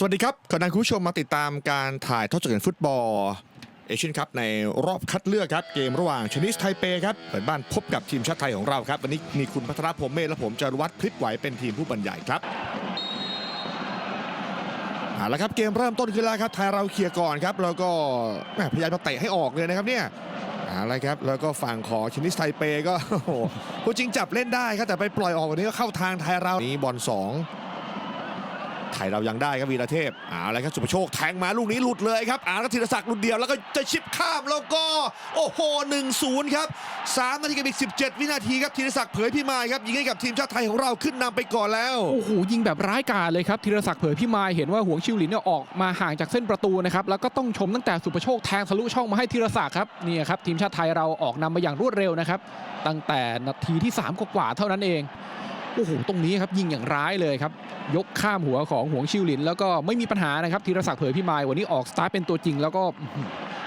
สวัสดีครับ ขอนันคุณผู้ชมมาติดตามการถ่ายทอดสดฟุตบอลเอเชียนคัพในรอบคัดเลือกครับ เกมระหว่างชนิสไทเปครับเปิดบ้านพบกับทีมชาติไทยของเราครับ วันนี้มีคุณพัทรพรมเมธและผมจารวัตรพลิกไหวเป็นทีมผู้บรรยายครับเอาละครับเกมเริ่มต้นขึ้นแล้วครับไทยเราเคลียร์ก่อนครับแล้วก็แม่พยายามจะเตะให้ออกเลยนะครับเนี่ยเอาละครับแล้วก็ฝั่งของชนิสไทเปก็โอ้โหผู้จริงจับเล่นได้ครับแต่ไปปล่อยออกวันนี้ก็เข้าทางไทยเรานี้บอลสอง ไทยเรายังได้ครับวีระเทพเอาละครับสุภโชคแทงมาลูกนี้หลุดเลยครับอ่าแล้วธีรศักดิ์หลุดเดียวแล้วก็จะชิปข้ามแล้วก็โอ้โห1-0ครับ3นาทีกับอีก 17 วินาทีครับธีรศักดิ์เผยพิมายครับยิงให้กับทีมชาติไทยของเราขึ้นนำไปก่อนแล้วโอ้โหยิงแบบร้ายกาจเลยครับธีรศักดิ์เผยพิมายเห็นว่าห่วงชิวหลินเนี่ยออกมาห่างจากเส้นประตูนะครับแล้วก็ต้องชมตั้งแต่สุประโชคแทงทะลุช่องมาให้ธีรศักดิ์ครับนี่ครับทีมชาติไทยเราออกนำมาอย่างรวดเร็วนะครับตั้งแต่นาทีที่ 3 กว่าเท่านั้นเอง โอ้โหตรงนี้ครับยิงอย่างร้ายเลยครับ ยกข้ามหัวของหวงชิวหลิน แล้วก็ไม่มีปัญหานะครับธีรศักดิ์เผยพิมายวันนี้ออกสตาร์ทเป็นตัวจริง แล้วก็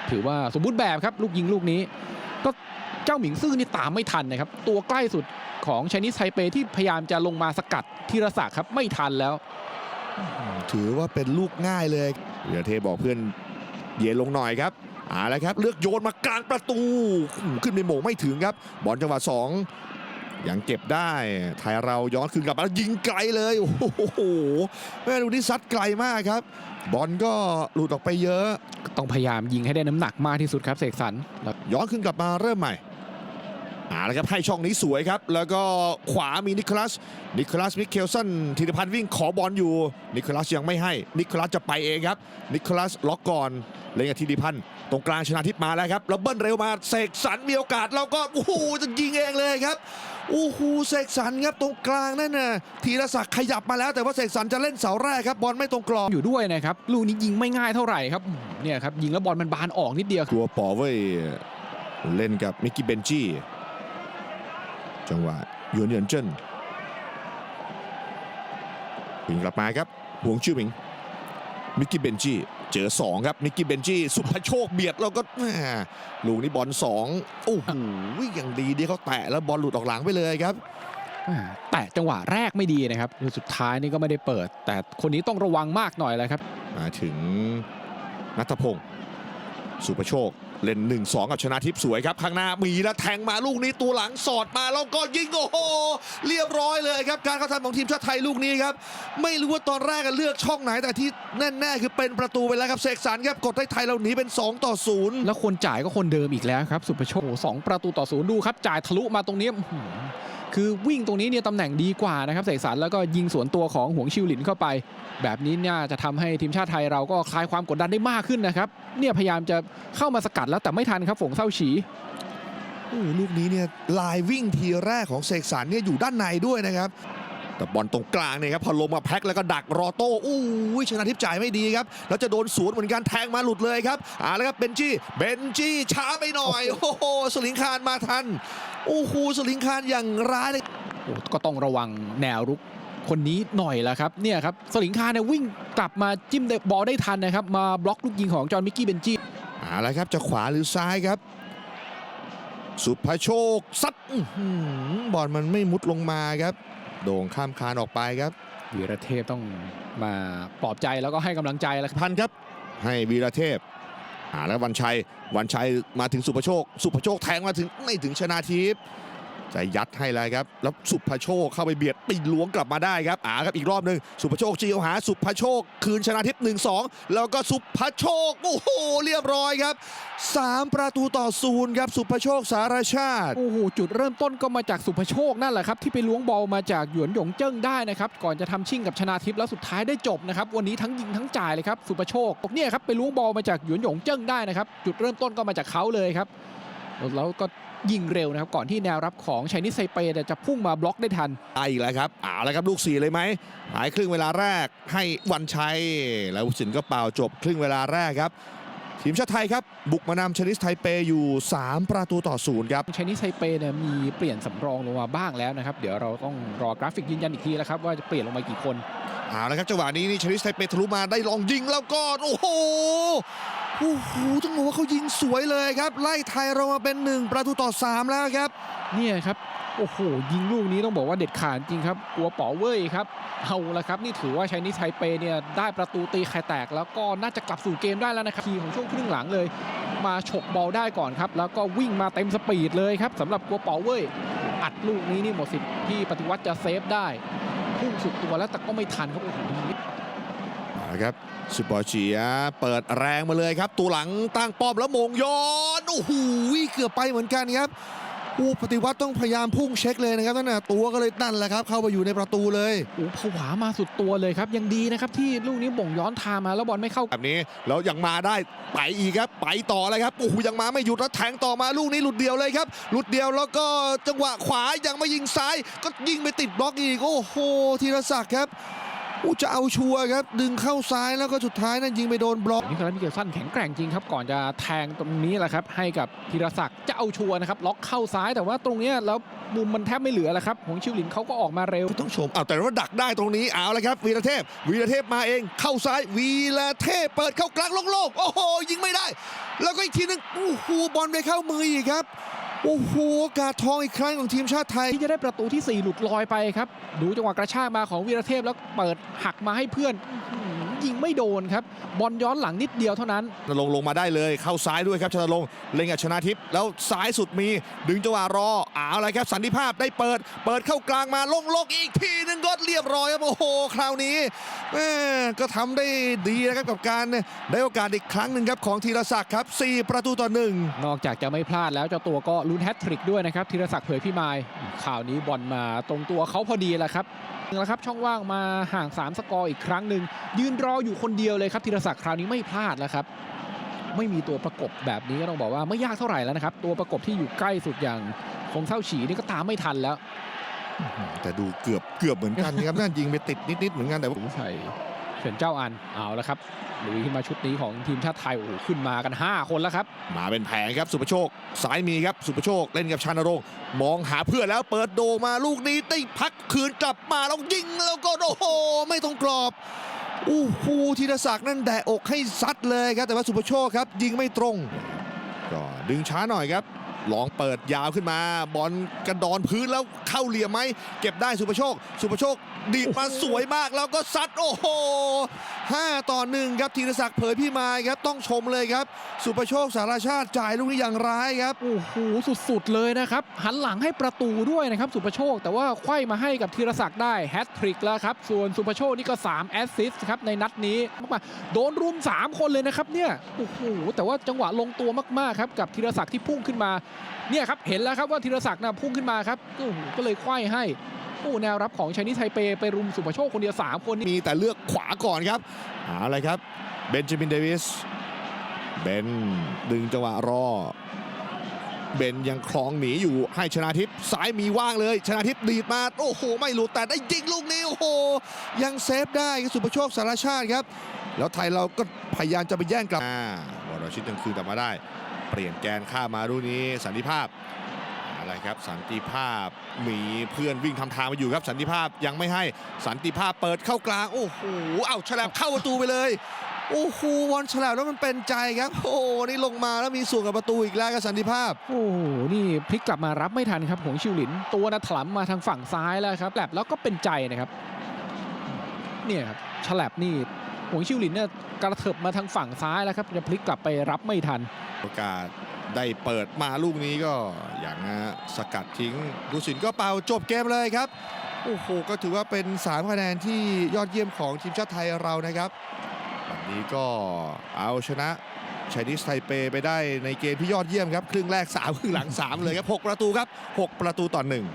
ถือว่าสมบูรณ์แบบครับ ลูกยิงลูกนี้ ก็เจ้าหมิงซื่อนี่ตามไม่ทันนะครับ ตัวใกล้สุดของชนิสไทเปที่พยายามจะลงมาสกัดธีรศักดิ์ครับไม่ทันแล้ว ถือว่าเป็นลูกง่ายเลยวีระเทบอกเพื่อนเย็นลงหน่อยครับเอาละครับ เลือกโยนมากลางประตู ขึ้นไปโหม่งไม่ถึงครับ บอลจังหวะสอง ยังเก็บได้ไทยเราย้อนคืนกลับมาแล้วยิงไกลเลย โอ้โหแม่ดูนี่ซัดไกลมากครับ บอลก็หลุดออกไปเยอะ ต้องพยายามยิงให้ได้น้ำหนักมากที่สุดครับเสกสรรแล้วย้อนขึ้นกลับมาเริ่มใหม่ เอาละครับให้ช่องนี้สวยครับ แล้วก็ขวามีนิโคลัส นิโคลัสมิเคลสันธีรพันธ์วิ่งขอบอลอยู่ นิโคลัสยังไม่ให้ นิโคลัสจะไปเองครับ นิโคลัสล็อกก่อน เล่นกับธีรพันธ์ตรงกลางชนะทิพย์มาแล้วครับแล้วเบิ้ลเร็วมาเสกสรรมีโอกาสแล้วก็โอ้โหจะยิงเองเลยครับโอ้โหเสกสรรครับตรงกลางนั่นน่ะธีรศักดิ์ขยับมาแล้วแต่ว่าเสกสรรจะเล่นเสาแรกครับบอลไม่ตรงกรอบอยู่ด้วยนะครับลูกนี้ยิงไม่ง่ายเท่าไหร่ครับอืมเนี่ยครับยิงแล้วบอลมันบานออกนิดเดียวกลัวปอเว้ยเล่นกับมิกกี้เบนจี้ จังหวะหยวนเหยินเจิ้นวิ่งกลับมาครับหวงชื่อหมิงมิกกี้เบนจี้เจอ2ครับมิกกี้เบนจี้สุภโชคเบียดแล้วก็แหม่ลูกนี้บอล2โอ้โหอย่างดีที่เขาแตะแล้วบอลหลุดออกหลังไปเลยครับอ่าแต่จังหวะแรกไม่ดีนะครับคือสุดท้ายนี่ก็ไม่ได้เปิด แต่คนนี้ต้องระวังมากหน่อยแหละครับ มาถึงนัทพงศ์ สุภโชค เล่น1-2กับชนะทิพย์สวยครับ ข้างหน้ามีแล้วแทงมาลูกนี้ตัวหลังสอดมาแล้วก็ยิงโอ้โหเรียบร้อยเลยครับ การเข้าทำของทีมชาติไทยลูกนี้ครับ ไม่รู้ว่าตอนแรกอะเลือกช่องไหนแต่ที่แน่ๆคือเป็นประตูไปแล้วครับเสกสรรครับกดให้ไทยเราหนีเป็น 2 ต่อ 0 แล้วคนจ่ายก็คนเดิมอีกแล้วครับ สุภโชคสองประตูต่อศูนย์ดูครับจ่ายทะลุมาตรงนี้ คือวิ่งตรงนี้เนี่ยตำแหน่งดีกว่านะครับเสกสรรแล้วก็ยิงสวนตัวของหวงชิวหลินเข้าไป แบบนี้เนี่ยจะทำให้ทีมชาติไทยเราก็คลายความกดดันได้มากขึ้นนะครับเนี่ยพยายามจะเข้ามาสกัดแล้วแต่ไม่ทันครับฝงเศร้าฉีลูกนี้เนี่ยลายวิ่งทีแรกของเสกสรรเนี่ยอยู่ด้านในด้วยนะครับ แต่บอลตรงกลางเนี่ยครับพอลงมาแพ็คแล้วก็ดักรอโต้อู้ยชนะทิพย์จ่ายไม่ดีครับแล้วจะโดนสวนเหมือนกันแทงมาหลุดเลยครับอ่าแล้วครับเบนจี้เบนจี้ช้าไปหน่อยโอ้โหสลิงคารมาทันโอ้โหสลิงคารอย่างร้ายเลยโอ้ก็ต้องระวังแนวรุกคนนี้หน่อยละครับเนี่ยครับสลิงคารเนี่ยวิ่งกลับมาจิ้มบอลได้ทันนะครับ มาบล็อกลูกยิงของจอห์นมิกกี้เบนจี้เอาละครับจะขวาหรือซ้ายครับ สุภโชคซัดอื้อหือบอลมันไม่มุดลงมาครับ โด่งข้ามคานออกไปครับวีรเทพต้องมาปลอบใจแล้วก็ให้กำลังใจแล้วครับพันครับ ให้วีระเทพอ่าแล้ววันชัยวันชัยมาถึงสุภโชค สุภโชคแทงมาถึงไม่ถึงชนาทิพย์ จะยัดให้เลยครับ แล้วสุภโชคเข้าไปเบียดปีนล้วงกลับมาได้ครับอ่าครับอีกรอบหนึ่งสุภโชคจีเอาหาสุภโชค คืนชนาทิพย์หนึ่งสองแล้วก็สุภโชคโอ้โหเรียบร้อยครับสามประตูต่อศูนย์ครับสุภโชคสารชาติ โอ้โหจุดเริ่มต้นก็มาจากสุภโชคนั่นแหละครับ ที่ไปล้วงบอลมาจากหยวนหยงเจิ้งได้นะครับก่อนจะทำชิ่งกับชนาทิพย์แล้วสุดท้ายได้จบนะครับวันนี้ทั้งยิงทั้งจ่ายเลยครับสุภโชคเนี่ยครับไปล้วงบอลมาจากหยวนหยงเจิ้งได้นะครับจุดเริ่มต้นก็มาจากเขาเลยครับแล้วก็ ยิงเร็วนะครับ ก่อนที่แนวรับของชัยนิสไซเปเนี่ยจะพุ่งมาบล็อกได้ทันไอีกแล้วครับเอาละครับลูกสี่เลยไหมหายครึ่งเวลาแรกให้วันชัย แล้วสินก็เป่าจบครึ่งเวลาแรกครับทีมชาติไทยครับ บุกมานำชนิสไทเปอยู่ 3 ประตูต่อศูนย์ครับชนิสไซเปเนี่ยมีเปลี่ยนสำรองลงมาบ้างแล้วนะครับ เดี๋ยวเราต้องรอกราฟิกยืนยันอีกทีแล้วครับ ว่าจะเปลี่ยนลงมากี่คนเอาละครับจังหวะนี้นี่ชนิสไทเปทะลุมาได้ลองยิงแล้วก็ โอ้โห โอ้โหต้องบอกว่าเขายิงสวยเลยครับ ไล่ไทยเรามาเป็น 1 ประตูต่อ 3 แล้วครับ เนี่ยครับ โอ้โห ยิงลูกนี้ต้องบอกว่าเด็ดขาดจริงครับ กลัวป๋อเว่ยครับ เอาละครับ นี่ถือว่าชัยนิสไทเปเนี่ยได้ประตูตีไข่แตก แล้วก็น่าจะกลับสู่เกมได้แล้วนะครับทีของช่วงครึ่งหลังเลย มาฉกบอลได้ก่อนครับ แล้วก็วิ่งมาเต็มสปีดเลยครับสำหรับกัวป๋อเว่ยอัดลูกนี้นี่หมดสิทธิ์ที่ปฏิวัติจะเซฟได้พุ่งสุดตัวแล้วแต่ก็ไม่ทันครับโอ้โหยิงไม่เอาละครับ สุปอร์เชียเปิดแรงมาเลยครับ ตัวหลังตั้งป้อมแล้วมงย้อนโอ้โหเกือบไปเหมือนกันครับอู้ปฏิวัติต้องพยายามพุ่งเช็คเลยนะครับนั่นน่ะตัวก็เลยนั่นแหละครับ เข้าไปอยู่ในประตูเลยโอ้ผวามาสุดตัวเลยครับ ยังดีนะครับที่ลูกนี้บ่งย้อนทางมาแล้วบอลไม่เข้าแบบนี้แล้วยังมาได้ไปอีกครับไปต่อเลยครับโอ้โหยังมาไม่หยุดแล้วแทงต่อมาลูกนี้หลุดเดียวเลยครับ หลุดเดียวแล้วก็จังหวะขวายังมายิงซ้าย ก็ยิงไปติดบล็อกอีกโอ้โหธีรศักดิ์ครับ อู้จะเอาชัวร์ครับ ดึงเข้าซ้ายแล้วก็สุดท้ายนั้นยิงไปโดนบล็อกนิโคลัสมิเกลสันแข็งแกร่งจริงครับ ก่อนจะแทงตรงนี้แหละครับ ให้กับธีรศักดิ์จะเอาชัวร์นะครับ ล็อกเข้าซ้ายแต่ว่าตรงเนี้ยแล้วมุมมันแทบไม่เหลือแล้วครับหงชิวหลินเขาก็ออกมาเร็วต้องชมเอาแต่ว่าดักได้ตรงนี้เอาละครับ วีรเทพ วีรเทพมาเอง เข้าซ้าย วีรเทพเปิดเข้ากลางโล่งๆโอ้โหยิงไม่ได้ แล้วก็อีกทีหนึงโอ้โหบอลไปเข้ามืออีกครับ โอ้โหกาทองอีกครั้งของทีมชาติไทย ที่จะได้ประตูที่ 4 หลุดลอยไปครับ ดูจังหวะกระชากมาของวีรเทพแล้วเปิดหักมาให้เพื่อน ยิงไม่โดนครับ บอลย้อนหลังนิดเดียวเท่านั้นลงลงมาได้เลยเข้าซ้ายด้วยครับชนรงค์เล่นกับชนะทิพย์แล้วซ้ายสุดมี ดึงจังหวะรอเอาอะไรครับ สันติภาพได้เปิด เปิดเข้ากลางมาลงลกอีกทีหนึงก็เรียบร้อยครับโอ้โหคราวนี้แม่ก็ทำได้ดีนะครับกับการได้โอกาสอีกครั้งหนึ่งครับของธีรศักดิ์ครับ 4 ประตูต่อหนึ่งนอกจากจะไม่พลาดแล้วเจ้าตัวก็ลุ้นแฮตทริกด้วยนะครับธีรศักดิ์เผยพี่มายข่าวนี้บอลมาตรงตัวเขาพอดีแหละครับแล้วครับช่องว่างมาห่าง 3 สกอร์อีกครั้งหนึ่งยืนรออยู่คนเดียวเลยครับธีรศักดิ์คราวนี้ไม่พลาดแล้วครับ ไม่มีตัวประกบแบบนี้ก็ต้องบอกว่าไม่ยากเท่าไหร่แล้วนะครับ ตัวประกบที่อยู่ใกล้สุดอย่างคงเท่าฉีนี่ก็ตามไม่ทันแล้ว แต่ดูเกือบเกือบเหมือนกันนะครับนั่นยิงไปติดนิดๆเหมือนกันแต่ว่าถึงใส่เฉินเจ้าอันเอาแล้วครับลุยขึ้นมาชุดนี้ของทีมชาติไทยโอ้โหขึ้นมากัน 5 คนแล้วครับ มาเป็นแผงครับสุประโชคสายมีครับสุประโชคเล่นกับชานรงค์มองหาเพื่อนแล้วเปิดโดมาลูกนี้ติพักคืนกลับมาแล้วยิงแล้วก็โอ้โหไม่ต้องกรอบ อู้หูธีรศักดิ์นั่นแดะอกให้ซัดเลยครับ แต่ว่าสุภโชคครับ ยิงไม่ตรง ก็ดึงช้าหน่อยครับ ลองเปิดยาวขึ้นมา บอลกระดอนพื้นแล้วเข้าเหลี่ยมไหม เก็บได้สุประโชค สุประโชคดีดมาสวยมากแล้วก็ซัดโอ้โห5ต่อ1ครับธีรศักดิ์เผยพี่มายครับต้องชมเลยครับ สุประโชคสารชาติจ่ายลูกนี้อย่างร้ายครับ โอ้โหสุดๆเลยนะครับ หันหลังให้ประตูด้วยนะครับ สุประโชค แต่ว่าไขว้มาให้กับธีรศักดิ์ได้แฮตทริกแล้วครับส่วนสุประโชคนี่ก็3แอสซิสต์ครับในนัดนี้มาโดนรุม 3 คนเลยนะครับเนี่ยโอ้โหแต่ว่าจังหวะลงตัวมากๆครับกับธีรศักดิ์ที่พุ่งขึ้นมาเนี่ยครับเห็นแล้วครับว่าธีรศักดิ์นะพุ่งขึ้นมาครับก็เลยไขว้ให้โอ้แนวรับของชานิไทเปไปรุมสุปโชคคนเดียวสามคนมีแต่เลือกขวาก่อนครับเอาอะไรครับเบนจามินเดวิสเบนดึงจังหวะรอเบนยังคลองหนีอยู่ให้ชนะทิพย์ซ้ายมีว่างเลย ชนะทิพย์ดีดมาโอ้โห ไม่หลุดแต่ได้ยิงลูกนี้โอ้โห ยังเซฟได้สุประโชคสารชาติครับ แล้วไทยเราก็พยายามจะไปแย่งกลับอ่าวรชิตยังคืนกลับมาได้ เปลี่ยนแกนข้ามาลูกนี้สันติภาพอะไรครับสันติภาพมีเพื่อนวิ่งทำทางมาอยู่ครับสันติภาพยังไม่ให้สันติภาพเปิดเข้ากลางโอ้โหเอาฉลับเข้าประตูไปเลยโอ้โหบอลฉลับแล้วมันเป็นใจครับ โอ้โหนี่ลงมาแล้วมีส่วนกับประตูอีกแล้วครับสันติภาพ โอ้โหนี่พลิกกลับมารับไม่ทันครับหงชิวหลิน ตัวนะถลำมาทางฝั่งซ้ายแล้วครับแลบแล้วก็เป็นใจนะครับ เนี่ยครับฉลับนี่ หงชิวหลินเนี่ยกระเถิบมาทางฝั่งซ้ายแล้วครับจะพลิกกลับไปรับไม่ทัน โอกาสได้เปิดมาลูกนี้ก็อย่างนะฮะสกัดทิ้งดูสินก็เป่าจบเกมเลยครับ โอ้โห ก็ถือว่าเป็น3คะแนนที่ยอดเยี่ยมของทีมชาติไทยเรานะครับวันนี้ก็เอาชนะชนิสไทเปไปได้ในเกมที่ยอดเยี่ยมครับ ครึ่งแรก 3 ครึ่งหลัง 3 เลยครับ 6 ประตูครับ 6 ประตูต่อหนึ่ง